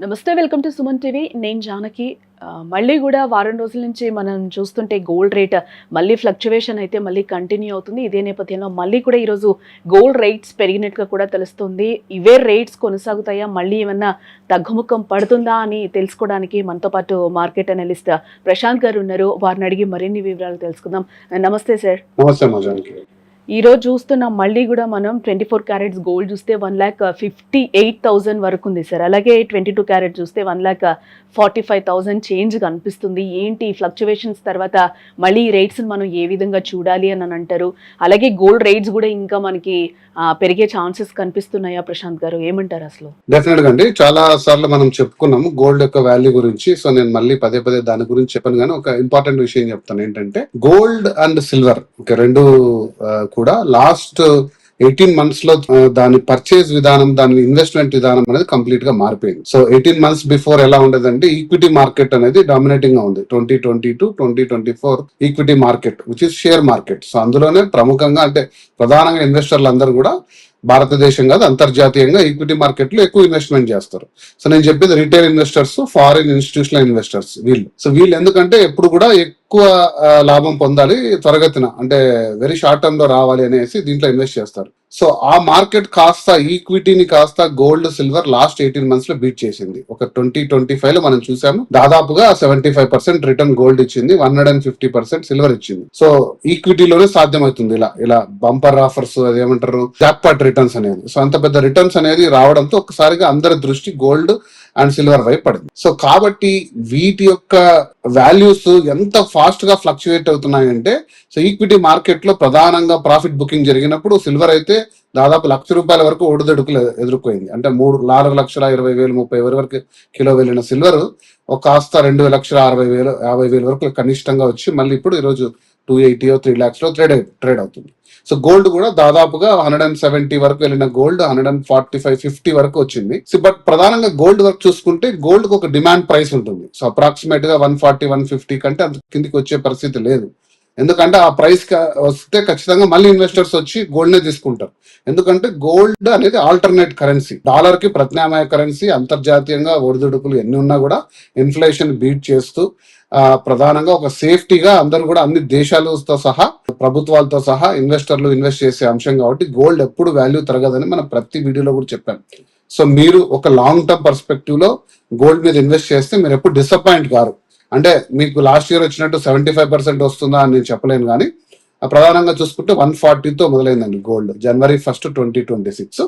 నమస్తే welcome to Suman TV. నేను జానకి. మళ్ళీ కూడా వారం రోజుల నుంచి మనం చూస్తుంటే గోల్డ్ రేట్ మళ్ళీ ఫ్లక్చువేషన్ అయితే మళ్ళీ కంటిన్యూ అవుతుంది. ఇదే నేపథ్యంలో మళ్ళీ కూడా ఈరోజు గోల్డ్ రేట్స్ పెరిగినట్టుగా కూడా తెలుస్తుంది. ఇవే రేట్స్ కొనసాగుతాయా? మళ్ళీ ఏమన్నా తగ్గుముఖం పడుతుందా అని తెలుసుకోవడానికి మనతో పాటు మార్కెట్ అనలిస్ట్ ప్రశాంత్ గారు ఉన్నారు. వారిని అడిగి మరిన్ని వివరాలు తెలుసుకుందాం. నమస్తే సార్. నమస్తే ఈరోజు చూస్తున్నాం మళ్ళీ కూడా మనం ట్వంటీ ఫోర్ క్యారెట్స్ గోల్డ్ చూస్తే one lakh fifty eight thousand వరకు ఉంది సార్. అలాగే ట్వంటీ టూ క్యారెట్ చూస్తే one lakh forty five thousand change కనిపిస్తుంది. ఏంటి ఫ్లక్చువేషన్స్ తర్వాత మళ్ళీ ఈ రేట్స్ని మనం ఏ విధంగా చూడాలి అని అంటారు? అలాగే గోల్డ్ రేట్స్ కూడా ఇంకా మనకి పెరిగే ఛాన్సెస్ కనిపిస్తున్నాయా ప్రశాంత్ గారు? ఏమంటారు అసలు? డెఫినెట్గా అండి. చాలా సార్లు మనం చెప్పుకున్నాము గోల్డ్ యొక్క వాల్యూ గురించి. సో నేను మళ్ళీ పదే పదే దాని గురించి చెప్పాను కానీ ఒక ఇంపార్టెంట్ విషయం చెప్తాను ఏంటంటే గోల్డ్ అండ్ సిల్వర్ రెండు కూడా లాస్ట్ ఎయిటీన్ మంత్స్లో దాని పర్చేజ్ విధానం దాని ఇన్వెస్ట్మెంట్ విధానం అనేది కంప్లీట్గా మారిపోయింది. సో ఎయిటీన్ మంత్స్ బిఫోర్ ఎలా ఉండేదంటే ఈక్విటీ మార్కెట్ అనేది డామినేటింగ్గా ఉంది. Twenty twenty two twenty twenty four equity market which is share market so అందులోనే ప్రముఖంగా అంటే ప్రధానంగా ఇన్వెస్టర్లు అందరూ కూడా భారతదేశం కాదు అంతర్జాతీయంగా ఈక్విటీ మార్కెట్లో ఎక్కువ ఇన్వెస్ట్మెంట్ చేస్తారు. సో నేను చెప్పేది retail investors foreign institutional investors వీళ్ళు. సో వీళ్ళు ఎందుకంటే ఎప్పుడు కూడా ఎక్కువ లాభం పొందాలి త్వరగతిన అంటే వెరీ షార్ట్ టర్మ్లో రావాలి అనేసి దీంట్లో ఇన్వెస్ట్ చేస్తారు. సో ఆ మార్కెట్ కాస్త ఈక్విటీని కాస్త గోల్డ్ సిల్వర్ లాస్ట్ ఎయిటీన్ మంత్స్లో బీట్ చేసింది. ఒక ట్వంటీ ట్వంటీ ఫైవ్లో మనం చూసాము. దాదాపుగా seventy five percent return gold ఇచ్చింది one hundred and fifty percent silver ఇచ్చింది. సో ఈక్విటీలోనే సాధ్యమవుతుంది ఇలా ఇలా బంపర్ ఆఫర్స్ అదేమంటారు జాక్పాట్ రిటర్న్స్ అనేది. సో అంత పెద్ద రిటర్న్స్ అనేది రావడంతో ఒకసారిగా అందరి దృష్టి గోల్డ్ అండ్ సిల్వర్ వైపు పడింది. సో కాబట్టి వీటి యొక్క వాల్యూస్ ఎంత ఫాస్ట్గా ఫ్లక్చుయేట్ అవుతున్నాయంటే సో ఈక్విటీ మార్కెట్లో ప్రధానంగా ప్రాఫిట్ బుకింగ్ జరిగినప్పుడు సిల్వర్ అయితే దాదాపు లక్ష రూపాయల వరకు ఒడిదొడుకులు ఎదుర్కొంది అంటే మూడు నాలుగు లక్షల ఇరవై వేలు ముప్పై వేల వరకు కిలో వెళ్ళిన సిల్వర్ ఒక కాస్త రెండు లక్షల అరవై వేలు యాభై వేల వరకు కనిష్టంగా వచ్చి మళ్ళీ ఇప్పుడు ఈరోజు టూ ఎయిటీ త్రీ ల్యాక్స్లో ట్రేడ్ ట్రేడ్ అవుతుంది. సో గోల్డ్ కూడా దాదాపుగా హండ్రెడ్ అండ్ సెవెంటీ వరకు వెళ్ళిన gold hundred and forty five fifty వరకు వచ్చింది. సో బట్ ప్రధానంగా గోల్డ్ వర్క్ చూసుకుంటే గోల్డ్ ఒక డిమాండ్ ప్రైస్ ఉంటుంది. సో అప్రాక్సిమేట్గా వన్ ఫార్టీ వన్ ఫిఫ్టీ కంటే అంత కిందికి వచ్చే పరిస్థితి లేదు. ఎందుకంటే ఆ ప్రైస్ వస్తే ఖచ్చితంగా మళ్ళీ ఇన్వెస్టర్స్ వచ్చి గోల్డ్ నే తీసుకుంటారు. ఎందుకంటే గోల్డ్ అనేది ఆల్టర్నేట్ కరెన్సీ డాలర్కి ప్రత్యామ్నాయ కరెన్సీ అంతర్జాతీయంగా ఒడిదుడుకులు ఎన్ని ఉన్నా కూడా ఇన్ఫ్లేషన్ బీట్ చేస్తూ ప్రధానంగా ఒక సేఫ్టీగా అందరూ కూడా అన్ని దేశాలతో సహా ప్రభుత్వాలతో సహా ఇన్వెస్టర్లు ఇన్వెస్ట్ చేసే అంశం కాబట్టి గోల్డ్ ఎప్పుడు వాల్యూ తరగదని మనం ప్రతి వీడియోలో కూడా చెప్పాం. సో మీరు ఒక లాంగ్ టర్మ్ పర్స్పెక్టివ్లో గోల్డ్ మీద ఇన్వెస్ట్ చేస్తే మీరు ఎప్పుడు డిసప్పాయింట్ కారు. అంటే మీకు లాస్ట్ ఇయర్ వచ్చినట్టు సెవెంటీ ఫైవ్ పర్సెంట్ వస్తుందా అని నేను చెప్పలేను కానీ ప్రధానంగా చూసుకుంటే వన్ ఫార్టీతో మొదలైందండి గోల్డ్ జనవరి first twenty twenty six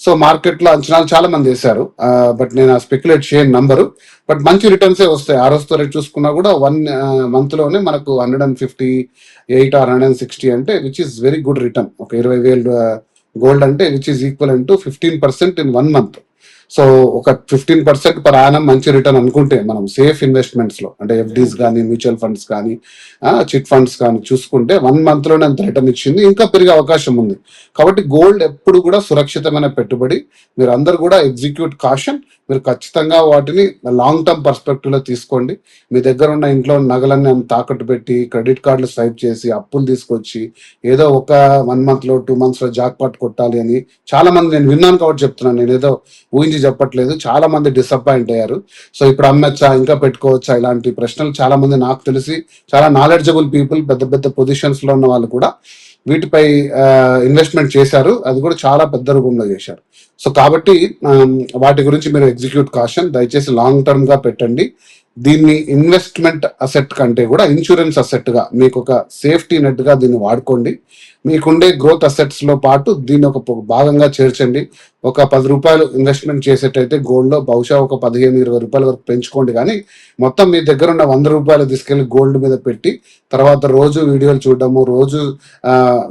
so మార్కెట్లో అంచనాలు చాలా మంది వేశారు. బట్ నేను ఆ స్పెక్యులేట్ చేయను నంబరు. బట్ మంచి రిటర్న్స్ వస్తాయి. ఆ రోజుతో రేట్ చూసుకున్నా కూడా వన్ మంత్లోనే మనకు hundred and fifty eight or hundred and sixty అంటే which is very good return ఒక ఇరవై వేలు గోల్డ్ అంటే which is equal to fifteen percent in one month so ఒక ఫిఫ్టీన్ పర్సెంట్ పర్ ఆనం మంచి రిటర్న్ అనుకుంటే మనం సేఫ్ ఇన్వెస్ట్మెంట్స్లో అంటే ఎఫ్డీస్ కానీ మ్యూచువల్ ఫండ్స్ కానీ చిట్ ఫండ్స్ కానీ చూసుకుంటే వన్ మంత్లోనే అంత రిటర్న్ ఇచ్చింది ఇంకా పెరిగే అవకాశం ఉంది. కాబట్టి గోల్డ్ ఎప్పుడు కూడా సురక్షితమైన పెట్టుబడి మీరు అందరు కూడా ఎగ్జిక్యూట్ కాషన్ మీరు ఖచ్చితంగా వాటిని లాంగ్ టర్మ్ పర్స్పెక్టివ్లో తీసుకోండి. మీ దగ్గర ఉన్న ఇంట్లో ఉన్న నగలన్నీ తాకట్టు పెట్టి క్రెడిట్ కార్డులు స్వైప్ చేసి అప్పులు తీసుకొచ్చి ఏదో ఒక వన్ మంత్లో టూ మంత్స్లో జాక్ పాట్ కొట్టాలి అని చాలా మంది నేను విన్నాను కాబట్టి చెప్తున్నాను. నేను ఏదో ఊహించి చెప్పట్లేదు. చాలా మంది డిసప్పాయింట్ అయ్యారు. సో ఇప్పుడు అమ్మచ్చా ఇంకా పెట్టుకోవచ్చా ఇలాంటి ప్రశ్నలు చాలా మంది నాకు తెలిసి చాలా నాలెడ్జబుల్ పీపుల్ పెద్ద పెద్ద పొజిషన్స్లో ఉన్న వాళ్ళు కూడా వీటిపై ఇన్వెస్ట్మెంట్ చేశారు. అది కూడా చాలా పెద్ద రూపంలో చేశారు. సో కాబట్టి వాటి గురించి మీరు ఎగ్జిక్యూట్ కాషన్ దయచేసి లాంగ్ టర్మ్గా పెట్టండి. దీన్ని ఇన్వెస్ట్మెంట్ అసెట్ కంటే కూడా ఇన్సూరెన్స్ అసెట్గా మీకు ఒక సేఫ్టీ నెట్గా దీన్ని వాడుకోండి. మీకుండే గ్రోత్ అసెట్స్లో పాటు దీన్ని ఒక భాగంగా చేర్చండి. ఒక పది రూపాయలు ఇన్వెస్ట్మెంట్ చేసేటైతే గోల్డ్లో బహుశా ఒక పదిహేను ఇరవై రూపాయల వరకు పెంచుకోండి. కానీ మొత్తం మీ దగ్గర ఉన్న వంద రూపాయలు తీసుకెళ్ళి గోల్డ్ మీద పెట్టి తర్వాత రోజు వీడియోలు చూడడము రోజు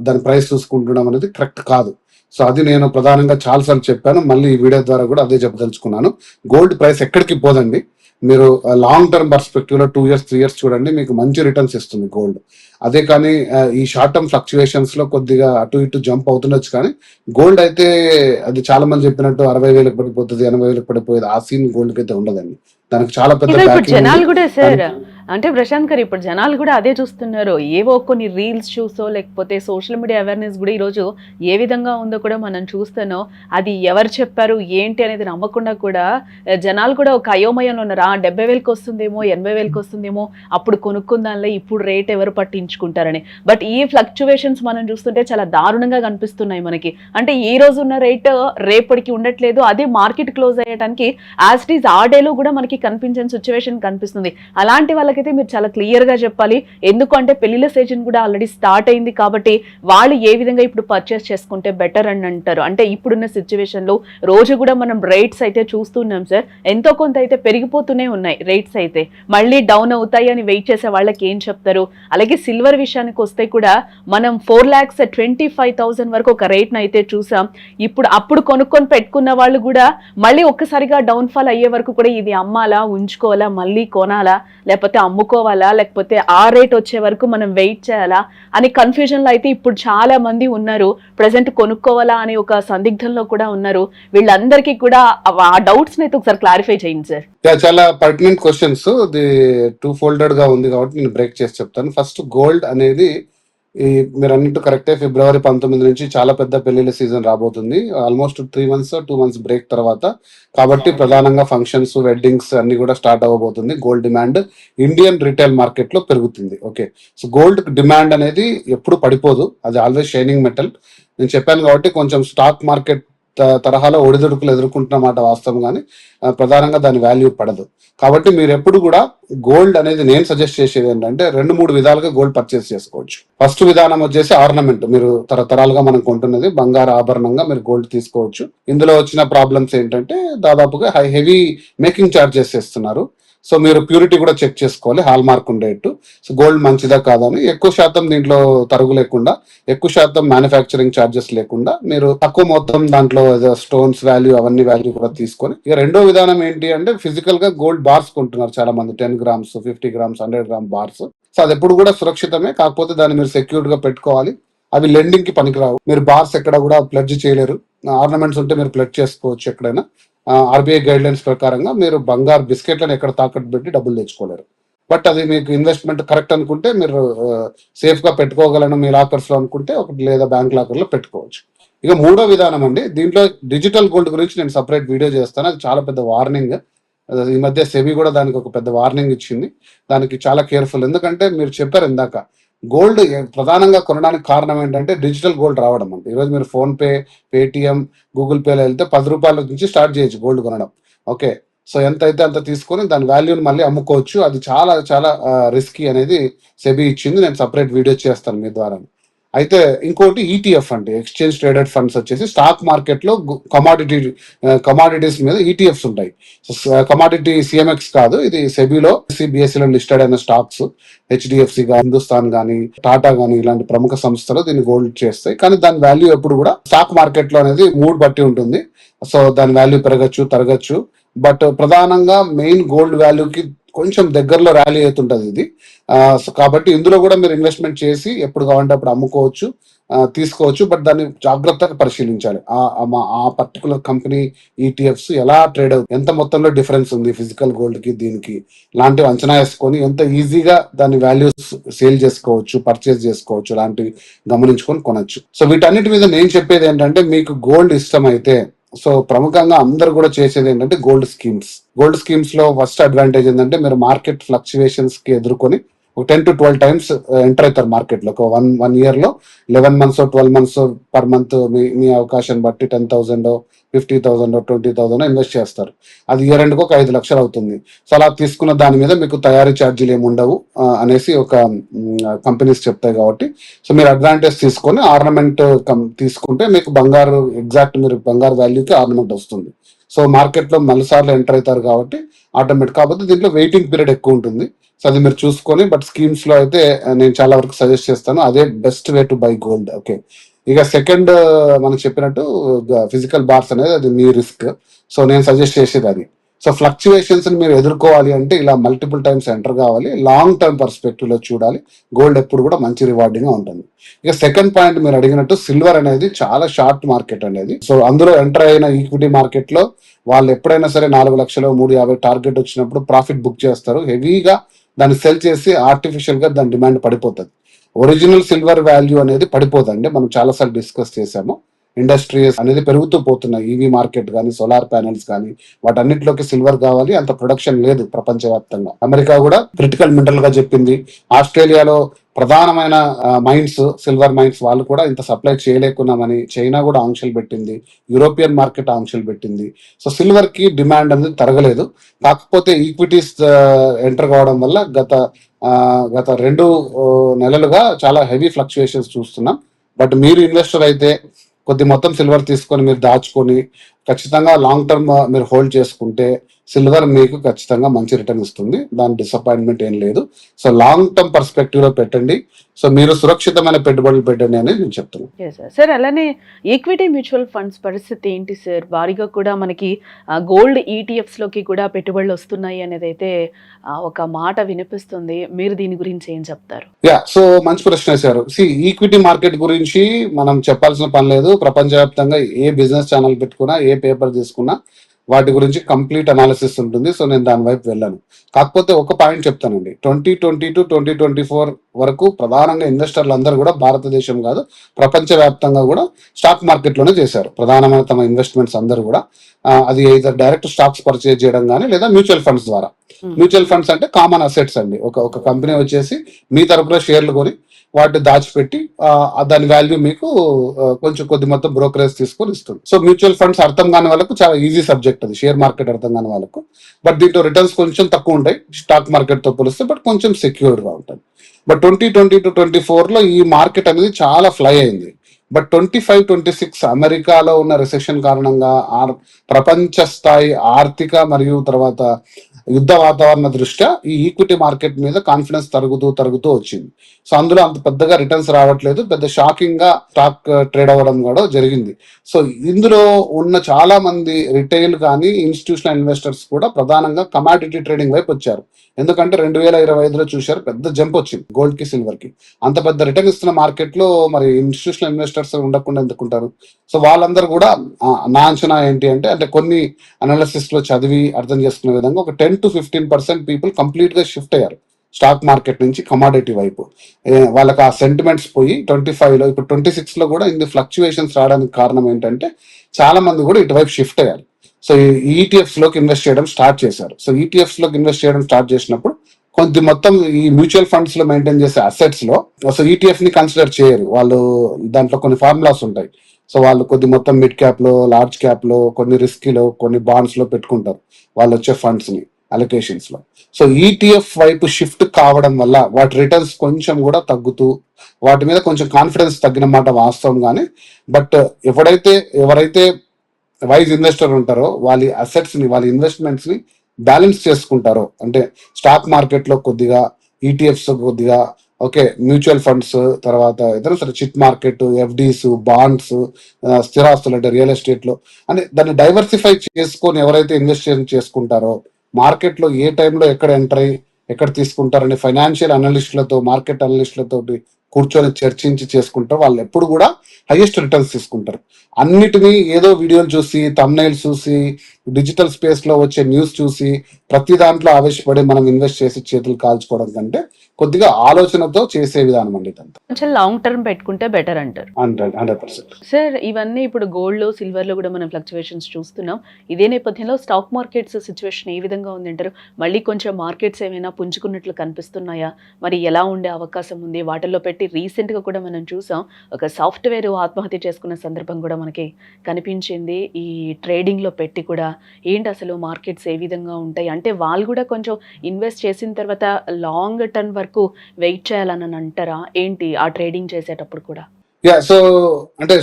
దాని ప్రైస్ చూసుకుంటడం అనేది కరెక్ట్ కాదు. సో అది నేను ప్రధానంగా చాలాసార్లు చెప్పాను. మళ్ళీ ఈ వీడియో ద్వారా కూడా అదే చెప్పదలుచుకున్నాను. గోల్డ్ ప్రైస్ ఎక్కడికి పోదండి? మీరు లాంగ్ టర్మ్ పర్స్పెక్టివ్లో టూ ఇయర్స్ త్రీ ఇయర్స్ చూడండి మీకు మంచి రిటర్న్స్ ఇస్తుంది గోల్డ్ అదే కానీ ఈ షార్ట్ టర్మ్ ఫ్లక్చుయేషన్స్లో కొద్దిగా అటు ఇటు జంప్ అవుతుండొచ్చు కానీ గోల్డ్ అయితే అది చాలా మంది చెప్పినట్టు అరవై వేలకు పడిపోతుంది ఎనభై వేలకు పడిపోయేది ఆ సీన్ గోల్డ్కి అయితే ఉండదండి దానికి చాలా పెద్ద. జనాలు కూడా సార్ అంటే ప్రశాంత్ గారు ఇప్పుడు జనాలు కూడా అదే చూస్తున్నారు. ఏవో కొన్ని రీల్స్ చూసో లేకపోతే సోషల్ మీడియా అవేర్నెస్ కూడా ఈరోజు ఏ విధంగా ఉందో కూడా మనం చూస్తానో అది ఎవరు చెప్పారు ఏంటి అనేది నమ్మకుండా కూడా జనాలు కూడా ఒక అయోమయంలో ఉన్నారు. ఆ డెబ్బై వేలకు వస్తుందేమో ఎనభై వేలకు వస్తుందేమో అప్పుడు కొనుక్కుందానిలో ఇప్పుడు రేట్ ఎవరు పట్టించుకుంటారని. బట్ ఈ ఫ్లక్చువేషన్స్ మనం చూస్తుంటే చాలా దారుణంగా కనిపిస్తున్నాయి మనకి. అంటే ఈ రోజు ఉన్న రేట్ రేపటికి ఉండట్లేదు అదే మార్కెట్ క్లోజ్ అయ్యడానికి యాజ్ ఇట్ ఈస్ ఆ డేలో కూడా మనకి కనిపించని సిచ్యువేషన్ కనిపిస్తుంది. అలాంటి వాళ్ళకి అయితే మీరు చాలా క్లియర్గా చెప్పాలి. ఎందుకంటే పెళ్ళిళ్ళ సీజన్ కూడా ఆల్రెడీ స్టార్ట్ అయింది కాబట్టి వాళ్ళు ఏ విధంగా ఇప్పుడు పర్చేస్ చేసుకుంటే బెటర్ అని అంటారు. అంటే ఇప్పుడున్న సిచ్యువేషన్లో రోజు కూడా మనం రేట్స్ అయితే చూస్తున్నాం సార్ ఎంతో కొంత అయితే పెరిగిపోతూనే ఉన్నాయి రేట్స్ అయితే. మళ్ళీ డౌన్ అవుతాయి అని వెయిట్ చేసే వాళ్ళకి ఏం చెప్తారు? అలాగే సిల్వర్ విషయానికి వస్తే కూడా మనం four lakhs twenty five thousand వరకు ఒక రేట్ను అయితే చూసాం. ఇప్పుడు అప్పుడు కొనుక్కొని పెట్టుకున్న వాళ్ళు కూడా మళ్ళీ ఒక్కసారిగా డౌన్ ఫాల్ అయ్యే వరకు కూడా ఇది అమ్మాలా ఉంచుకోవాలా మళ్ళీ కొనాలా లేకపోతే అమ్ముకోవాలా లేకపోతే ఆ రేట్ వచ్చే వరకు మనం వెయిట్ చేయాలా? అని కన్ఫ్యూజన్లో అయితే ఇప్పుడు చాలా మంది ఉన్నారు. ప్రజెంట్ కొనుక్కోవాలా అనే ఒక సందిగ్ధంలో కూడా ఉన్నారు. వీళ్ళందరికీ కూడా ఆ డౌట్స్ అయితే ఒకసారి క్లారిఫై చేయండి సార్ చాలా పర్టినెంట్ క్వశ్చన్స్ ఇది టూ ఫోల్డెడ్గా ఉంది కాబట్టి నేను బ్రేక్ చేసి చెప్తాను. ఫస్ట్ గోల్డ్ అనేది ఈ మీరు అన్నట్టు కరెక్టే ఫిబ్రవరి పంతొమ్మిది నుంచి చాలా పెద్ద పెళ్ళిళ్ళ సీజన్ రాబోతుంది. Almost three months two months break తర్వాత. కాబట్టి ప్రధానంగా ఫంక్షన్స్ వెడ్డింగ్స్ అన్ని కూడా స్టార్ట్ అవ్వబోతుంది. గోల్డ్ డిమాండ్ ఇండియన్ రిటైల్ మార్కెట్లో పెరుగుతుంది. ఓకే. సో గోల్డ్ డిమాండ్ అనేది ఎప్పుడు పడిపోదు. అది ఆల్వేస్ షైనింగ్ మెటల్. నేను చెప్పాను కాబట్టి కొంచెం స్టాక్ మార్కెట్ తరహాలో ఒడిదుడుకులు ఎదుర్కొంటున్నమాట వాస్తవం కానీ ప్రధానంగా దాని వాల్యూ పడదు. కాబట్టి మీరు ఎప్పుడు కూడా గోల్డ్ అనేది నేను సజెస్ట్ చేసేది ఏంటంటే రెండు మూడు విధాలుగా గోల్డ్ పర్చేస్ చేసుకోవచ్చు. ఫస్ట్ విధానం వచ్చేసి ఆర్నమెంట్ మీరు తరతరాలుగా మనం కొంటున్నది బంగారు ఆభరణంగా మీరు గోల్డ్ తీసుకోవచ్చు. ఇందులో వచ్చిన ప్రాబ్లమ్స్ ఏంటంటే దాదాపుగా హై హెవీ మేకింగ్ చార్జెస్ చేస్తున్నారు. సో మీరు ప్యూరిటీ కూడా చెక్ చేసుకోవాలి హాల్ మార్క్ ఉండేట్టు సో గోల్డ్ మంచిదా కాదని ఎక్కువ శాతం దీంట్లో తరుగు లేకుండా ఎక్కువ శాతం మ్యానుఫ్యాక్చరింగ్ ఛార్జెస్ లేకుండా మీరు తక్కువ మొత్తం దాంట్లో స్టోన్స్ వాల్యూ అవన్నీ వాల్యూ కూడా తీసుకొని ఇక రెండో విధానం ఏంటి అంటే ఫిజికల్గా గోల్డ్ బార్స్ కొంటున్నారు చాలా మంది ten grams fifty grams hundred gram bars. So అది ఎప్పుడు కూడా సురక్షితమే. కాకపోతే దాన్ని మీరు సెక్యూర్డ్గా పెట్టుకోవాలి. అవి లెండింగ్కి పనికిరావు. మీరు బార్స్ ఎక్కడ కూడా ప్లడ్జ్ చేయలేరు. ఆర్నమెంట్స్ ఉంటే మీరు ప్లడ్ చేసుకోవచ్చు ఎక్కడైనా. ఆర్బీఐ గైడ్ లైన్స్ ప్రకారంగా మీరు బంగారు బిస్కెట్లను ఎక్కడ తాకట్టు పెట్టి డబ్బులు తెచ్చుకోలేరు. బట్ అది మీకు ఇన్వెస్ట్మెంట్ కరెక్ట్ అనుకుంటే మీరు సేఫ్గా పెట్టుకోగలను మీ లాకర్స్లో అనుకుంటే ఒకటి లేదా బ్యాంక్ లాకర్లో పెట్టుకోవచ్చు. ఇక మూడో విధానం అండి దీంట్లో డిజిటల్ గోల్డ్ గురించి నేను సపరేట్ వీడియో చేస్తాను. అది చాలా పెద్ద వార్నింగ్ ఈ మధ్య సెబీ కూడా దానికి ఒక పెద్ద వార్నింగ్ ఇచ్చింది. దానికి చాలా కేర్ఫుల్ ఎందుకంటే మీరు చెప్పారు ఇందాక గోల్డ్ ప్రధానంగా కొనడానికి కారణం ఏంటంటే డిజిటల్ గోల్డ్ రావడం అంటే ఈరోజు మీరు ఫోన్పే పేటిఎం గూగుల్ పేలో వెళ్తే పది రూపాయల నుంచి స్టార్ట్ చేయొచ్చు గోల్డ్ కొనడం. ఓకే. సో ఎంత అయితే అంత తీసుకొని దాని వాల్యూని మళ్ళీ అమ్ముకోవచ్చు. అది చాలా చాలా రిస్కీ అనేది సెబీ ఇచ్చింది. నేను సపరేట్ వీడియో చేస్తాను మీ ద్వారా. అయితే ఇంకోటి ఈటీఎఫ్ అండి. ఎక్స్చేంజ్ ట్రేడెడ్ ఫండ్స్ వచ్చేసి స్టాక్ మార్కెట్లో కమాడిటీ కమాడిటీస్ uh, మీద ఈటీఎఫ్స్ ఉంటాయి. కమాడిటీ సిఎంఎక్స్ uh, కాదు ఇది సెబీలో సిబిఎస్ఈలో లిస్టెడ్ అయిన స్టాక్స్ హెచ్డిఎఫ్సి గా హిందుస్థాన్ గానీ టాటా గానీ ఇలాంటి ప్రముఖ సంస్థలు దీన్ని గోల్డ్ చేస్తాయి. కానీ దాని వాల్యూ ఎప్పుడు కూడా స్టాక్ మార్కెట్లో అనేది మూడ్ బట్టి ఉంటుంది. సో దాని వాల్యూ పెరగచ్చు తరగచ్చు. బట్ ప్రధానంగా మెయిన్ గోల్డ్ వాల్యూకి కొంచెం దగ్గరలో ర్యాలీ అవుతుంటుంది ఇది. సో కాబట్టి ఇందులో కూడా మీరు ఇన్వెస్ట్మెంట్ చేసి ఎప్పుడు కావాలంటే అప్పుడు అమ్ముకోవచ్చు తీసుకోవచ్చు బట్ దాన్ని జాగ్రత్తగా పరిశీలించాలి. ఆ మా- ఆ పర్టికులర్ కంపెనీ ఈటీఎఫ్స్ ఎలా ట్రేడ్ అవుతుంది ఎంత మొత్తంలో డిఫరెన్స్ ఉంది ఫిజికల్ గోల్డ్కి దీనికి లాంటివి అంచనా వేసుకొని ఎంత ఈజీగా దాని వాల్యూస్ సేల్ చేసుకోవచ్చు పర్చేస్ చేసుకోవచ్చు లాంటివి గమనించుకొని కొనొచ్చు. సో వీటన్నిటి మీద నేను చెప్పేది ఏంటంటే మీకు గోల్డ్ ఇష్టం అయితే సో ప్రముఖంగా అందరు కూడా చేసేది ఏంటంటే గోల్డ్ స్కీమ్స్ గోల్డ్ స్కీమ్స్లో ఫస్ట్ అడ్వాంటేజ్ ఏంటంటే మీరు మార్కెట్ ఫ్లక్చువేషన్స్కి ఎదుర్కొని ఒక ten to twelve times enter అవుతారు మార్కెట్లో. ఒక వన్ వన్ ఇయర్లో eleven months twelve months per month మీ మీ అవకాశం బట్టి ten thousand fifty thousand twenty thousand invest చేస్తారు. అది ఇయర్ ఎండ్కి ఒక ఐదు లక్షలు అవుతుంది. సో అలా తీసుకున్న దాని మీద మీకు తయారీ ఛార్జీలు ఏమి ఉండవు అనేసి ఒక కంపెనీస్ చెప్తాయి కాబట్టి. సో మీరు అడ్వాంటేజ్ తీసుకొని ఆర్నమెంట్ తీసుకుంటే మీకు బంగారు ఎగ్జాక్ట్ మీరు బంగారు వాల్యూకి ఆర్నమెంట్ వస్తుంది. సో మార్కెట్లో మళ్ళీసార్లు ఎంటర్ అవుతారు కాబట్టి ఆటోమేటిక్. కాకపోతే దీంట్లో వెయిటింగ్ పీరియడ్ ఎక్కువ ఉంటుంది. సో అది మీరు చూసుకొని బట్ స్కీమ్స్లో అయితే నేను చాలా వరకు సజెస్ట్ చేస్తాను. అదే best way to buy gold okay. ఇక సెకండ్ మనం చెప్పినట్టు ఫిజికల్ బార్స్ అనేది అది మీ రిస్క్ సో నేను సజెస్ట్ చేసేది అది. సో ఫ్లక్చువేషన్స్ మీరు ఎదుర్కోవాలి అంటే ఇలా మల్టిపుల్ టైమ్స్ ఎంటర్ కావాలి. లాంగ్ టర్మ్ పర్స్పెక్టివ్లో చూడాలి. గోల్డ్ ఎప్పుడు కూడా మంచి రివార్డింగ్గా ఉంటుంది. ఇక సెకండ్ పాయింట్ మీరు అడిగినట్టు సిల్వర్ అనేది చాలా షార్ట్ మార్కెట్ అనేది. సో అందులో ఎంటర్ అయిన ఈక్విటీ మార్కెట్లో వాళ్ళు ఎప్పుడైనా సరే నాలుగు లక్షలు మూడు యాభై టార్గెట్ వచ్చినప్పుడు ప్రాఫిట్ బుక్ చేస్తారు. హెవీగా దాన్ని సెల్ చేసి ఆర్టిఫిషియల్గా దాని డిమాండ్ పడిపోతుంది. ఒరిజినల్ సిల్వర్ వాల్యూ అనేది పడిపోదండి. మనం చాలాసార్లు డిస్కస్ చేసాము ఇండస్ట్రీస్ అనేది పెరుగుతూ పోతున్నాయి. ఈవీ మార్కెట్ కానీ సోలార్ ప్యానెల్స్ కానీ వాటన్నిటిలోకి సిల్వర్ కావాలి. అంత ప్రొడక్షన్ లేదు ప్రపంచవ్యాప్తంగా. అమెరికా కూడా క్రిటికల్ మినరల్గా చెప్పింది. ఆస్ట్రేలియాలో ప్రధానమైన మైన్స్ సిల్వర్ మైన్స్ వాళ్ళు కూడా ఇంత సప్లై చేయలేకున్నామని చైనా కూడా ఆంక్షలు పెట్టింది. యూరోపియన్ మార్కెట్ ఆంక్షలు పెట్టింది. సో సిల్వర్కి డిమాండ్ అనేది తరగలేదు. కాకపోతే ఈక్విటీస్ ఎంటర్ కావడం వల్ల గత గత రెండు నెలలుగా చాలా హెవీ ఫ్లక్చుయేషన్స్ చూస్తున్నాం. బట్ మీరు ఇన్వెస్టర్ అయితే కొద్ది మొత్తం సిల్వర్ తీసుకొని మీరు దాచుకొని ఖచ్చితంగా లాంగ్ టర్మ్ మీరు హోల్డ్ చేసుకుంటే సిల్వర్ మీకు ఖచ్చితంగా మంచి రిటర్న్ ఇస్తుంది. దాని డిసప్పాయింట్మెంట్ ఏం లేదు. సో లాంగ్ టర్మ్ పర్స్పెక్టివ్లో పెట్టండి. సో మీరు సురక్షితమైన పెట్టుబడులు పెట్టండి అని నేను చెప్తున్నాను. సార్ అలానే ఈక్విటీ మ్యూచువల్ ఫండ్స్ పరిస్థితి ఏంటి సార్ భారీగా కూడా మనకి గోల్డ్ ఈటీఎఫ్స్లోకి కూడా పెట్టుబడులు వస్తున్నాయి అనేది అయితే ఒక మాట వినిపిస్తుంది. మీరు దీని గురించి ఏం చెప్తారు? యా సో మంచి ప్రశ్న వేశారు. సి ఈక్విటీ మార్కెట్ గురించి మనం చెప్పాల్సిన పని లేదు. ప్రపంచవ్యాప్తంగా ఏ బిజినెస్ ఛానల్ పెట్టుకున్నా ఏ పేపర్ తీసుకున్నా వాటి గురించి కంప్లీట్ అనాలిసిస్ ఉంటుంది. సో నేను దాని వైపు వెళ్ళాను. కాకపోతే ఒక పాయింట్ చెప్తానండి. Twenty twenty two twenty twenty four వరకు ప్రధానంగా ఇన్వెస్టర్లు అందరూ కూడా భారతదేశం కాదు ప్రపంచవ్యాప్తంగా కూడా స్టాక్ మార్కెట్లోనే చేశారు. ప్రధానమైన తమ ఇన్వెస్ట్మెంట్స్ అందరూ కూడా. అది డైరెక్ట్ స్టాక్స్ పర్చేజ్ చేయడం కానీ లేదా మ్యూచువల్ ఫండ్స్ ద్వారా. Hmm. మ్యూచువల్ ఫండ్స్ అంటే కామన్ అసెట్స్ అండి. ఒక ఒక కంపెనీ వచ్చేసి మీ తరపున షేర్లు కొని వాటిని దాచిపెట్టి దాని వాల్యూ మీకు కొంచెం కొద్ది మొత్తం బ్రోకరేజ్ తీసుకొని ఇస్తుంది. సో మ్యూచువల్ ఫండ్స్ అర్థం కాని వాళ్ళకు చాలా ఈజీ సబ్జెక్ట్ అది. షేర్ మార్కెట్ అర్థం కాని వాళ్ళకు. బట్ దీంట్లో రిటర్న్స్ కొంచెం తక్కువ ఉంటాయి. స్టాక్ మార్కెట్తో పోలిస్తే బట్ కొంచెం సెక్యూర్డ్గా ఉంటుంది but twenty twenty two twenty ఫోర్లో ఈ మార్కెట్ అనేది చాలా ఫ్లై అయింది. But twenty five twenty six అమెరికాలో ఉన్న రిసెషన్ కారణంగా ఆర్ ప్రపంచ స్థాయి ఆర్థిక మరియు తర్వాత యుద్ధ వాతావరణ దృష్ట్యా ఈ ఈక్విటీ మార్కెట్ మీద కాన్ఫిడెన్స్ తరుగుతూ తరుగుతూ వచ్చింది. సో అందులో అంత పెద్దగా రిటర్న్స్ రావట్లేదు. పెద్ద షాకింగ్గా స్టాక్ ట్రేడ్ uh, అవ్వడం కూడా జరిగింది. సో ఇందులో ఉన్న చాలా మంది రిటైల్ కానీ ఇన్స్టిట్యూషనల్ ఇన్వెస్టర్స్ కూడా ప్రధానంగా కమాడిటీ ట్రేడింగ్ వైపు వచ్చారు. ఎందుకంటే రెండు వేల ఇరవై ఐదులో చూశారు పెద్ద జంప్ వచ్చింది గోల్డ్కి సిల్వర్కి. అంత పెద్ద రిటర్న్ ఇస్తున్న మార్కెట్లో మరి ఇన్స్టిట్యూషనల్ ఇన్వెస్టర్స్ ఉండకుండా ఎందుకుంటారు సో వాళ్ళందరూ కూడా నా అంచనా ఏంటి అంటే అంటే కొన్ని అనాలిసిస్లో చదివి అర్థం చేసుకునే విధంగా ఒక ten to fifteen percent people కంప్లీట్గా షిఫ్ట్ అయ్యారు స్టాక్ మార్కెట్ నుంచి కమాడిటీ వైపు. వాళ్ళకి ఆ సెంటిమెంట్స్ పోయి ట్వంటీ ఫైవ్లో ఇప్పుడు ట్వంటీ సిక్స్లో కూడా ఇన్ని ఫ్లక్చుయేషన్స్ రావడానికి కారణం ఏంటంటే చాలా మంది కూడా ఇటువైపు షిఫ్ట్ అయ్యారు. సో ఈటీఎఫ్స్లోకి ఇన్వెస్ట్ చేయడం స్టార్ట్ చేశారు. సో ఈటీఎఫ్స్లోకి ఇన్వెస్ట్ చేయడం స్టార్ట్ చేసినప్పుడు కొంత మొత్తం ఈ మ్యూచువల్ ఫండ్స్లో మెయింటైన్ చేసే అసెట్స్లో సో ఈటీఎఫ్ని కన్సిడర్ చేయరు. వాళ్ళు దాంట్లో కొన్ని ఫార్ములాస్ ఉంటాయి. సో వాళ్ళు కొద్ది మొత్తం మిడ్ క్యాప్లో లార్జ్ క్యాప్లో కొన్ని రిస్క్లో కొన్ని బాండ్స్లో పెట్టుకుంటారు. వాళ్ళు వచ్చే ఫండ్స్ని. అలొకేషన్స్లో. సో ఈటీఎఫ్ వైపు షిఫ్ట్ కావడం వల్ల వాటి రిటర్న్స్ కొంచెం కూడా తగ్గుతూ వాటి మీద కొంచెం కాన్ఫిడెన్స్ తగ్గిన మాట వాస్తవం కానీ బట్ ఎవడైతే ఎవరైతే వైజ్ ఇన్వెస్టర్ ఉంటారో వాళ్ళ అసెట్స్ని వాళ్ళ ఇన్వెస్ట్మెంట్స్ని బ్యాలెన్స్ చేసుకుంటారో అంటే స్టాక్ మార్కెట్లో కొద్దిగా ఈటీఎఫ్స్ కొద్దిగా ఓకే మ్యూచువల్ ఫండ్స్ తర్వాత ఇతర సరే చిట్ మార్కెట్ ఎఫ్డీస్ బాండ్స్ స్థిరాస్తులు అంటే రియల్ ఎస్టేట్లో అంటే దాన్ని డైవర్సిఫై చేసుకొని ఎవరైతే ఇన్వెస్ట్ చేసుకుంటారో మార్కెట్లో ఏ టైంలో ఎక్కడ ఎంటర్ అయ్యి ఎక్కడ తీసుకుంటారని ఫైనాన్షియల్ అనలిస్టులతో మార్కెట్ అనలిస్టులతో కూర్చొని చర్చించి చేసుకుంటారు. వాళ్ళు ఎప్పుడు కూడా హైయెస్ట్ రిటర్న్స్ తీసుకుంటారు. అన్నిటినీ ఏదో వీడియోలు చూసి తమ్నైల్స్ చూసి డిజిటల్ స్పేస్లో వచ్చే న్యూస్ చూసి ప్రతి దాంట్లో ఆవేశపడి మనం ఇన్వెస్ట్ చేసి చేతులు కాల్చుకోవడం కంటే కొద్దిగా ఆలోచనతో చేసే విధానం అండి కొంచెం లాంగ్ టర్మ్ పెట్టుకుంటే బెటర్ అంటారు. Hundred hundred percent. సార్ ఇవన్నీ ఇప్పుడు గోల్డ్ సిల్వర్లో కూడా మనం ఫ్లక్చువేషన్స్ చూస్తున్నాం. ఇదే నేపథ్యంలో స్టాక్ మార్కెట్స్ సిచ్యువేషన్ ఏ విధంగా ఉందంటారు? మళ్ళీ కొంచెం మార్కెట్స్ ఏమైనా పుంజుకున్నట్లు కనిపిస్తున్నాయా? మరి ఎలా ఉండే అవకాశం ఉంది? వాటిల్లో పెట్టి రీసెంట్గా కూడా మనం చూసాం. ఒక సాఫ్ట్వేర్ ఆత్మహత్య చేసుకున్న సందర్భం కూడా మనకి కనిపించింది. ఈ ట్రేడింగ్లో పెట్టి కూడా ఏంటి అసలు మార్కెట్స్ ఏ విధంగా ఉంటాయి? అంటే వాళ్ళు కూడా కొంచెం ఇన్వెస్ట్ చేసిన తర్వాత లాంగ్ టర్మ్ వరకు వెయిట్ చేయాలని అంటారా? ఏంటి ఆ ట్రేడింగ్ చేసేటప్పుడు కూడా? యా సో అంటే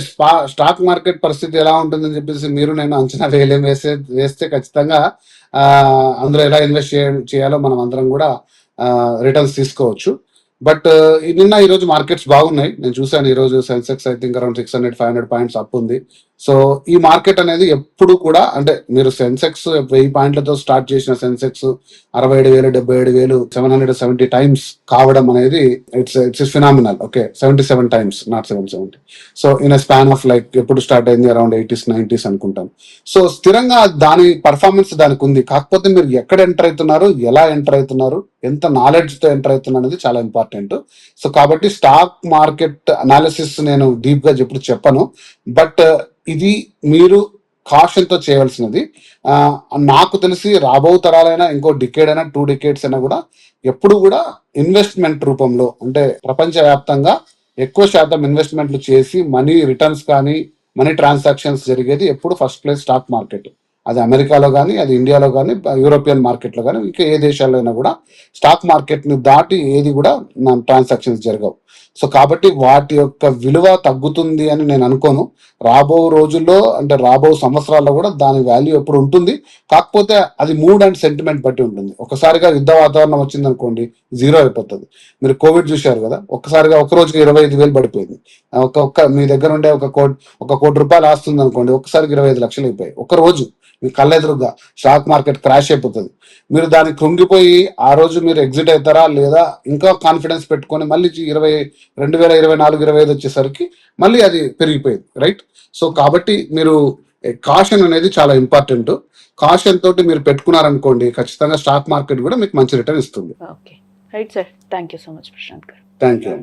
స్టాక్ మార్కెట్ పరిస్థితి ఎలా ఉంటుందని చెప్పేసి మీరు నేను అంచనా వేయలేం. వేసే వేస్తే ఖచ్చితంగా అందులో ఎలా ఇన్వెస్ట్ చేయాలో మనం అందరం కూడా రిటర్న్స్ తీసుకోవచ్చు. బట్ నిన్న ఈ రోజు మార్కెట్స్ బాగున్నాయి. నేను చూసాను ఈ రోజు Sensex I think around six hundred five hundred points up ఉంది. సో ఈ మార్కెట్ అనేది ఎప్పుడు కూడా అంటే మీరు సెన్సెక్స్ వెయ్యి పాయింట్లతో స్టార్ట్ చేసిన సెన్సెక్స్ అరవై ఏడు వేలు డెబ్బై ఏడు వేలు సెవెన్ హండ్రెడ్ సెవెంటీ టైమ్స్ కావడం అనేది it's it's phenomenal okay seventy seven times not seven seventy so in span of like ఎప్పుడు స్టార్ట్ అయింది అరౌండ్ ఎయిటీస్ నైన్టీస్ అనుకుంటాను సో స్థిరంగా దాని పర్ఫార్మెన్స్ దానికి ఉంది. కాకపోతే మీరు ఎక్కడ ఎంటర్ అవుతున్నారు ఎలా ఎంటర్ అవుతున్నారు ఎంత నాలెడ్జ్తో ఎంటర్ అవుతున్నా అనేది చాలా ఇంపార్టెంట్ సో కాబట్టి స్టాక్ మార్కెట్ అనాలిసిస్ నేను డీప్గా ఎప్పుడు చెప్పను. బట్ ఇది మీరు కాషన్తో చేయవలసినది. నాకు తెలిసి రాబో తరాలైనా ఇంకో డికేడ్ అయినా టూ డికేడ్స్ అయినా కూడా ఎప్పుడు కూడా ఇన్వెస్ట్మెంట్ రూపంలో అంటే ప్రపంచవ్యాప్తంగా ఎక్కువ శాతం ఇన్వెస్ట్మెంట్లు చేసి మనీ రిటర్న్స్ కానీ మనీ ట్రాన్సాక్షన్స్ జరిగేది ఎప్పుడు ఫస్ట్ ప్లేస్ స్టాక్ మార్కెట్ అది అమెరికాలో కానీ అది ఇండియాలో కానీ యూరోపియన్ మార్కెట్లో కానీ ఇంకా ఏ దేశాల్లో అయినా కూడా స్టాక్ మార్కెట్ని దాటి ఏది కూడా ట్రాన్సాక్షన్స్ జరగవు. సో కాబట్టి వాటి యొక్క విలువ తగ్గుతుంది అని నేను అనుకోను. రాబో రోజుల్లో అంటే రాబో సంవత్సరాల్లో కూడా దాని వాల్యూ ఎప్పుడు ఉంటుంది. కాకపోతే అది మూడ్ అండ్ సెంటిమెంట్ బట్టి ఉంటుంది. ఒకసారిగా యుద్ధ వాతావరణం వచ్చింది అనుకోండి జీరో అయిపోతుంది. మీరు కోవిడ్ చూశారు కదా ఒక్కసారిగా ఒక రోజుకి ఇరవై ఐదు వేలు పడిపోయింది. ఒక ఒక్క మీ దగ్గర ఉండే ఒక కోటి ఒక కోటి రూపాయలు ఆస్తుంది అనుకోండి ఒక్కసారికి ఇరవై ఐదు లక్షలు అయిపోయాయి. ఒక రోజు మీ కళ్ళెదురుగా స్టాక్ మార్కెట్ క్రాష్ అయిపోతుంది. మీరు దానికి కృంగిపోయి ఆ రోజు మీరు ఎగ్జిట్ అవుతారా లేదా ఇంకా కాన్ఫిడెన్స్ పెట్టుకొని మళ్ళీ ఇరవై రెండు వేల ఇరవై నాలుగు ఇరవై ఐదు వచ్చేసరికి మళ్ళీ అది పెరిగిపోయింది రైట్ సో కాబట్టి మీరు కాషన్ అనేది చాలా ఇంపార్టెంట్ కాషన్ తోటి మీరు పెట్టుకున్నారనుకోండి ఖచ్చితంగా స్టాక్ మార్కెట్ కూడా మీకు మంచి రిటర్న్ ఇస్తుంది. Okay. Right sir. Thank you so much Prashant గారు. Thank you